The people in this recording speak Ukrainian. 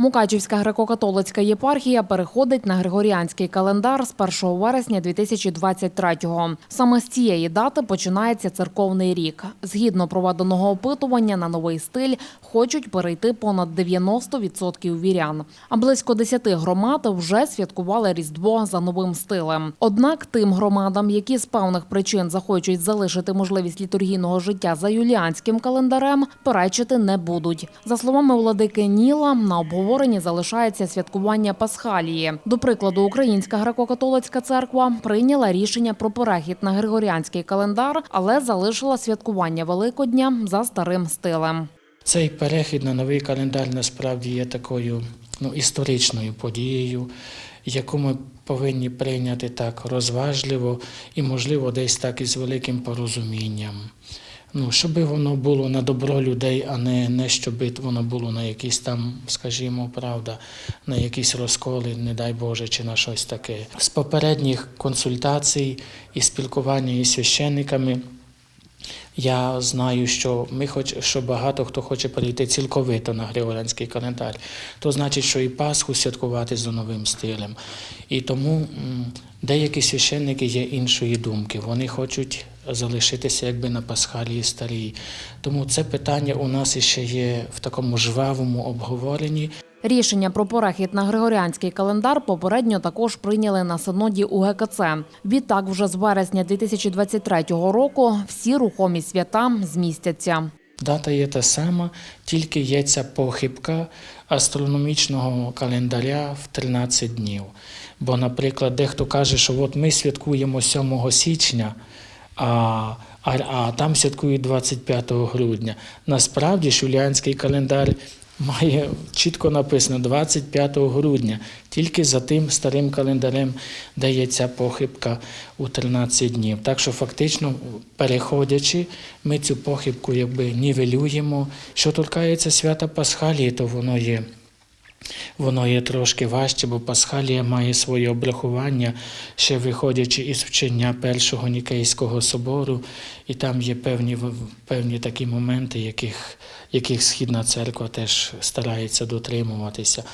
Мукачівська греко-католицька єпархія переходить на григоріанський календар з 1 вересня 2023-го. Саме з цієї дати починається церковний рік. Згідно проведеного опитування на новий стиль хочуть перейти понад 90% вірян. А близько 10 громад вже святкували Різдво за новим стилем. Однак тим громадам, які з певних причин захочуть залишити можливість літургійного життя за юліанським календарем, перечити не будуть. За словами владики Ніла, на обговоренні залишається святкування Пасхалії. До прикладу, Українська греко-католицька церква прийняла рішення про перехід на григоріанський календар, але залишила святкування Великодня за старим стилем. Цей перехід на новий календар насправді є такою ну, історичною подією, яку ми повинні прийняти так розважливо і, можливо, десь так із великим порозумінням. Ну, щоб воно було на добро людей, а не, не щоб воно було на якісь там, скажімо, правда, на якісь розколи, не дай Боже, чи на щось таке. З попередніх консультацій і спілкування із священниками я знаю, що ми хоч що багато хто хоче перейти цілковито на Григоріанський календар. То значить, що і Пасху святкувати за новим стилем. І тому деякі священники є іншої думки. Вони хочуть залишитися якби на пасхалії старій. Тому це питання у нас іще є в такому жвавому обговоренні. Рішення про перехід на григоріанський календар попередньо також прийняли на синоді УГКЦ. Відтак, вже з вересня 2023 року всі рухомі свята змістяться. Дата є та сама, тільки є ця похибка астрономічного календаря в 13 днів. Бо, наприклад, дехто каже, що от ми святкуємо 7 січня, а, а, а там святкують 25 грудня. Насправді ж юліанський календар має чітко написано 25 грудня. Тільки за тим старим календарем дається похибка у 13 днів. Так що фактично, переходячи, ми цю похибку якби нівелюємо. Що торкається свята Пасхалії, то воно є. Воно є трошки важче, бо Пасхалія має своє обрахування, ще виходячи із вчення Першого Нікейського собору, і там є певні, певні такі моменти, яких, яких Східна церква теж старається дотримуватися.